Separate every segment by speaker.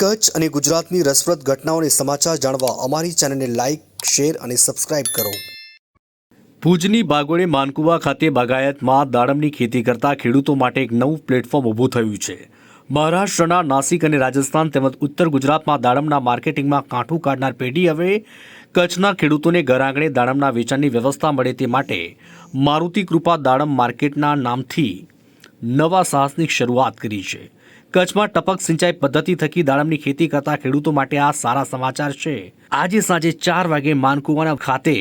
Speaker 1: કચ્છ અને ગુજરાતની રસપ્રદ ઘટનાઓને સમાચાર જાણવા અમારી ચેનલને લાઇક શેર અને સબસ્ક્રાઇબ કરો.
Speaker 2: ભુજની બાગોળે માનકુવા ખાતે બાગાયતમાં દાડમની ખેતી કરતા ખેડૂતો માટે એક નવું પ્લેટફોર્મ ઊભું થયું છે. મહારાષ્ટ્રના નાસિક અને રાજસ્થાન તેમજ ઉત્તર ગુજરાતમાં દાડમના માર્કેટિંગમાં કાંઠું કાઢનાર પેઢી હવે કચ્છના ખેડૂતોને ઘર આંગણે દાડમના વેચાણની વ્યવસ્થા મળે તે માટે મારુતિ કૃપા દાડમ માર્કેટના નામથી નવા સાહસની શરૂઆત કરી છે. કચ્છમાં ટપક સિંચાઈ પદ્ધતિ થકી દાડમની ખેતી કરતા ખેડૂતો માટે આ સારા સમાચાર છે. આજે સાંજે ચાર વાગે માનકુવાના ખાતે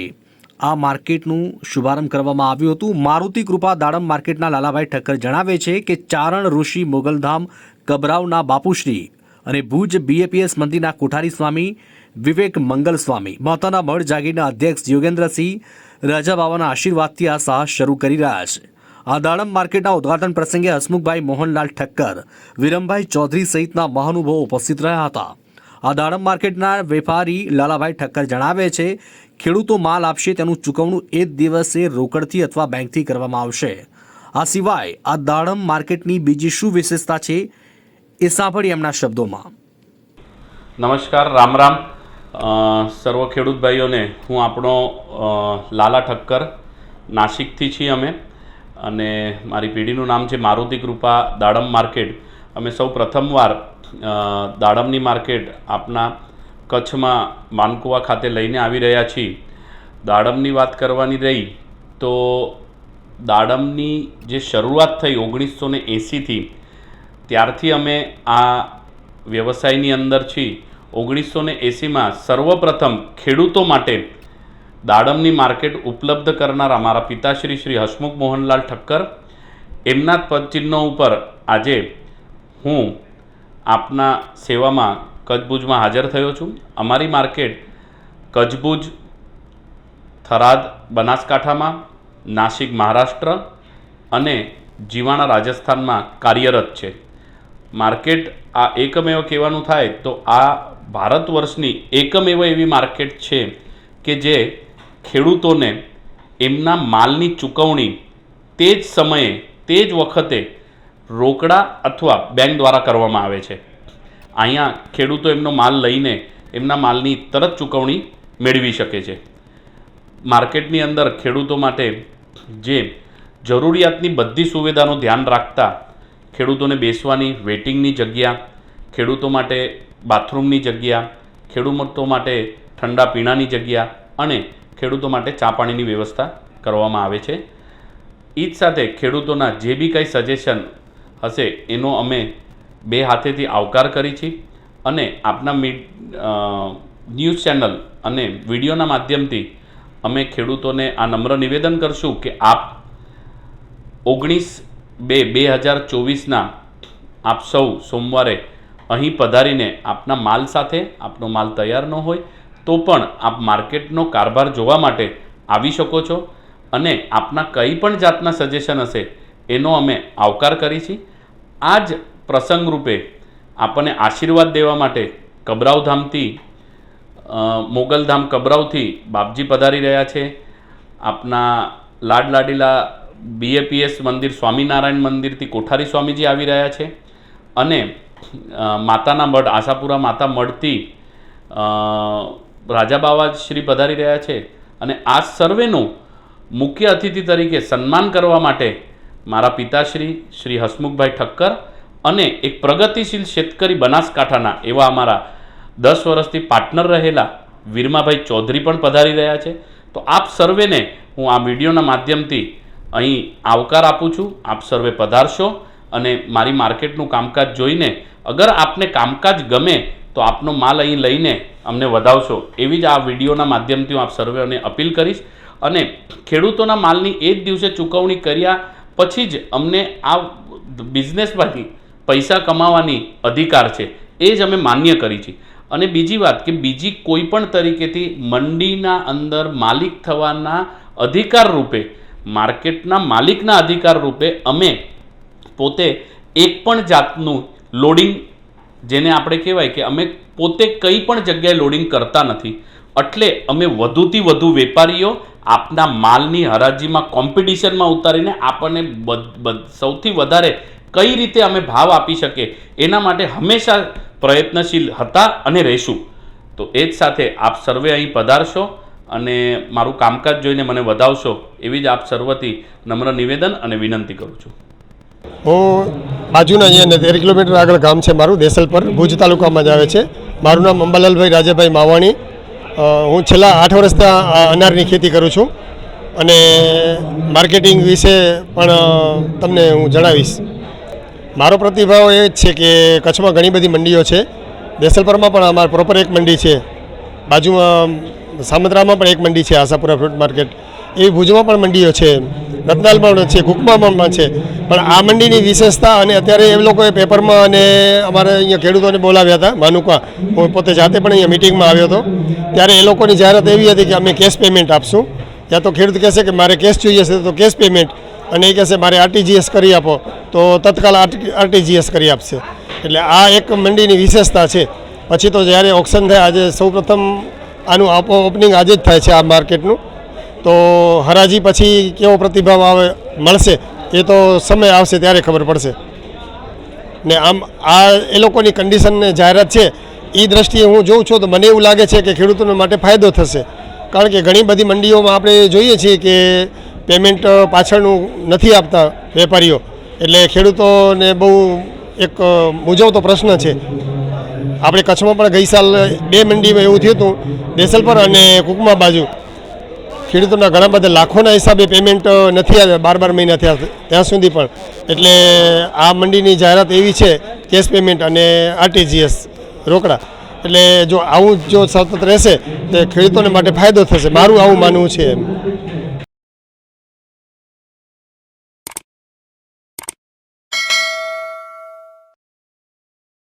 Speaker 2: આ માર્કેટનું શુભારંભ કરવામાં આવ્યું હતું. મારુતિ કૃપા દાડમ માર્કેટના લાલાભાઈ ઠક્કર જણાવે છે કે ચારણ ઋષિ મોગલધામ કબરાવના બાપુશ્રી અને ભુજ બીએપીએસ મંદિરના કોઠારી સ્વામી વિવેક મંગલ સ્વામી માતાના મઢ જાગીરના અધ્યક્ષ યોગેન્દ્રસિંહ રાજાબાવાના આશીર્વાદથી આ સાહસ શરૂ કરી રહ્યા છે. આ દાડમ માર્કેટના ઉદ્ઘાટન પ્રસંગે હસમુખભાઈ મોહનલાલ ઠક્કર, વિરમભાઈ ચૌધરી સહિતના મહાનુભાવો ઉપસ્થિત રહ્યા હતા. આ દાડમ માર્કેટના વેપારી લાલાભાઈ ઠક્કર જણાવે છે, ખેડૂતો માલ આપશે તેનું ચૂકવણું એ જ દિવસે રોકડથી અથવા બેંકથી કરવામાં આવશે. આ સિવાય આ દાડમ માર્કેટની બીજી શું વિશેષતા છે, એ સાંભળી એમના શબ્દોમાં.
Speaker 3: નમસ્કાર, રામ રામ. સર્વ ખેડૂત ભાઈઓને હું આપણો લાલા ઠક્કર, નાસિકથી છીએ અમે. અને મારી પેઢીનું નામ છે મારુતિ કૃપા દાડમ માર્કેટ. અમે સૌ પ્રથમવાર દાડમની માર્કેટ આપના કચ્છમાં માનકુવા ખાતે લઈને આવી રહ્યા છીએ. દાડમની વાત કરવાની રહી તો દાડમની જે શરૂઆત થઈ ઓગણીસો ને એંસીથી ત્યારથી અમે આ વ્યવસાયની અંદર છીએ. ઓગણીસો ને એંસીમાં સર્વપ્રથમ ખેડૂતો માટે દાડમની માર્કેટ ઉપલબ્ધ કરનાર અમારા પિતાશ્રી શ્રી હસમુખ મોહનલાલ ઠક્કર એમના પદચિહ્નો ઉપર આજે હું આપના સેવામાં કચ્છભુજમાં હાજર થયો છું. અમારી માર્કેટ કચ્છભુજ થરાદ, બનાસકાંઠામાં, નાસિક, મહારાષ્ટ્ર અને જીવાણા રાજસ્થાનમાં કાર્યરત છે. માર્કેટ આ એકમેવ કહેવાનું થાય તો આ ભારત વર્ષની એકમેવ એવી માર્કેટ છે કે જે ખેડૂતોને એમના માલની ચૂકવણી તે જ સમયે, તે જ વખતે રોકડા અથવા બેંક દ્વારા કરવામાં આવે છે. અહીંયા ખેડૂતો એમનો માલ લઈને એમના માલની તરત ચૂકવણી મેળવી શકે છે. માર્કેટની અંદર ખેડૂતો માટે જે જરૂરિયાતની બધી સુવિધાનું ધ્યાન રાખતા ખેડૂતોને બેસવાની વેટિંગની જગ્યા, ખેડૂતો માટે બાથરૂમની જગ્યા, ખેડૂતો માટે ઠંડા પીણાની જગ્યા અને ખેડૂતો માટે ચા પાણીની વ્યવસ્થા કરવામાં આવે છે. એ જ સાથે ખેડૂતોના જે બી કંઈ સજેશન હશે, એનો અમે બે હાથેથી આવકાર કરી છીએ અને આપના મીડ ન્યૂઝ ચેનલ અને વિડીયોના માધ્યમથી અમે ખેડૂતોને આ નમ્ર નિવેદન કરશું કે આપ ઓગણીસ બે બે હજાર ચોવીસના આપ સૌ સોમવારે અહીં પધારીને આપના માલ સાથે આપનો માલ તૈયાર ન હોય તો પણ આપ માર્કેટનો કારભાર જોવા માટે આવી શકો છો અને આપના કંઈ પણ જાતના સજેશન હશે, એનો અમે આવકાર કરી છીએ આ જ પ્રસંગ રૂપે આપણને આશીર્વાદ દેવા માટે કબરાવધામથી મોગલધામ કબરાવથી બાપજી પધારી રહ્યા છે. આપના લાડ લાડીલા બીએપીએસ મંદિર, સ્વામિનારાયણ મંદિરથી કોઠારી સ્વામીજી આવી રહ્યા છે અને માતાના મઢ, આશાપુરા માતા મઢથી રાજા બાવા શ્રી પધારી રહ્યા છે અને આ સર્વેનું મુખ્ય અતિથિ તરીકે સન્માન કરવા માટે મારા પિતાશ્રી શ્રી હસમુખભાઈ ઠક્કર અને એક પ્રગતિશીલ શેતકરી બનાસકાંઠાના એવા અમારા દસ વર્ષથી પાર્ટનર રહેલા વીરમાભાઈ ચૌધરી પણ પધારી રહ્યા છે. તો આપ સર્વેને હું આ વિડીયોના માધ્યમથી અહીં આવકાર આપું છું. આપ સર્વે પધારશો અને મારી માર્કેટનું કામકાજ જોઈને અગર આપને કામકાજ ગમે તો આપનો માલ અહીં લઈને અમને વધાવશો. એવી જ આ વિડીયોના માધ્યમથી હું આપ સર્વેને અપીલ કરીશ. અને ખેડૂતોના માલની એ જ દિવસે ચૂકવણી કર્યા પછી જ અમને આ બિઝનેસમાંથી પૈસા કમાવાની અધિકાર છે. એ જ અમે માન્ય કરી છે. અને બીજી વાત કે બીજી કોઈ પણ તરીકેથી મંડીના અંદર માલિક થવાના અધિકાર રૂપે, માર્કેટના માલિકના અધિકાર રૂપે અમે પોતે એક પણ જાતનું લોડિંગ જેને આપણે કહેવાય કે અમે પોતે કંઈ પણ જગ્યાએ લોડિંગ કરતા નથી. એટલે અમે વધુથી વધુ વેપારીઓ આપના માલની હરાજીમાં કોમ્પિટિશનમાં ઉતારીને આપણને સૌથી વધારે કઈ રીતે અમે ભાવ આપી શકીએ, એના માટે હંમેશા પ્રયત્નશીલ હતા અને રહીશું. તો એ જ સાથે આપ સર્વે અહીં પધારશો અને મારું કામકાજ જોઈને મને વધાવશો, એવી જ આપ સર્વથી નમ્ર નિવેદન અને વિનંતી કરું છું.
Speaker 4: હું બાજુના અહીંયા તેર કિલોમીટર આગળ ગામ છે મારું દેસલપર ભુજ તાલુકામાં જ આવે છે. મારું નામ અંબાલાલભાઈ રાજાભાઈ માવાણી. હું છેલ્લા આઠ વર્ષથી અનારની ખેતી કરું છું અને માર્કેટિંગ વિશે પણ તમને હું જણાવીશ. મારો પ્રતિભાવ એ જ છે કે કચ્છમાં ઘણી બધી મંડીઓ છે. દેસલપરમાં પણ અમારે પ્રોપર એક મંડી છે. બાજુમાં, સામત્રામાં પણ એક મંડી છે, આશાપુરા ફ્રૂટ માર્કેટ એવી ભુજમાં પણ મંડીઓ છે, રતનાલ પણ છે કુકમામાં પણ છે. પણ આ મંડીની વિશેષતા અને અત્યારે એ લોકોએ પેપરમાં અને અમારે અહીંયા ખેડૂતોને બોલાવ્યા હતા માનુકા હું પોતે જાતે પણ અહીંયા મિટિંગમાં આવ્યો હતો. ત્યારે એ લોકોની જાહેરાત એવી હતી કે અમે કેશ પેમેન્ટ આપશું. યા તો ખેડૂત કહેશે કે મારે કેશ જોઈએ છે, તો કેશ પેમેન્ટ. અને એ કહેશે મારે આરટીજીએસ કરી આપો, તો તત્કાલ આરટીજીએસ કરી આપશે. એટલે આ એક મંડીની વિશેષતા છે. પછી તો જ્યારે ઓપ્શન થાય, આજે સૌપ્રથમ આનું ઓપનિંગ આજે જ થાય છે આ માર્કેટનું તો હરાજી પછી કેવો પ્રતિભાવ આવે, મળશે? એ તો સમય આવશે ત્યારે ખબર પડશે. ને આમ આ એ લોકોની કન્ડિશનને જાહેરાત છે એ દ્રષ્ટિએ હું જોઉં છું તો મને એવું લાગે છે કે ખેડૂતોને માટે ફાયદો થશે. કારણ કે ઘણી બધી મંડીઓમાં આપણે જોઈએ છીએ કે પેમેન્ટ પાછળનું નથી આપતા વેપારીઓ. એટલે ખેડૂતોને બહુ એક મૂંઝવતો પ્રશ્ન છે. આપણે કચ્છમાં પણ ગઈ સાલ બે મંડીમાં એવું થયું હતું, દેસલપર અને કુકમા બાજુ. ખેડૂતોના ઘણા બધા લાખોના હિસાબે પેમેન્ટ નથી આવ્યા બાર બાર મહિના થયા ત્યાં સુધી પણ. એટલે આ મંડીની જાહેરાત એવી છે કેશ પેમેન્ટ અને આરટીજીએસ રોકડા. એટલે જો આવું જો સતત રહેશે, તો ખેડૂતોને માટે ફાયદો થશે. મારું આવું માનવું છે એમ.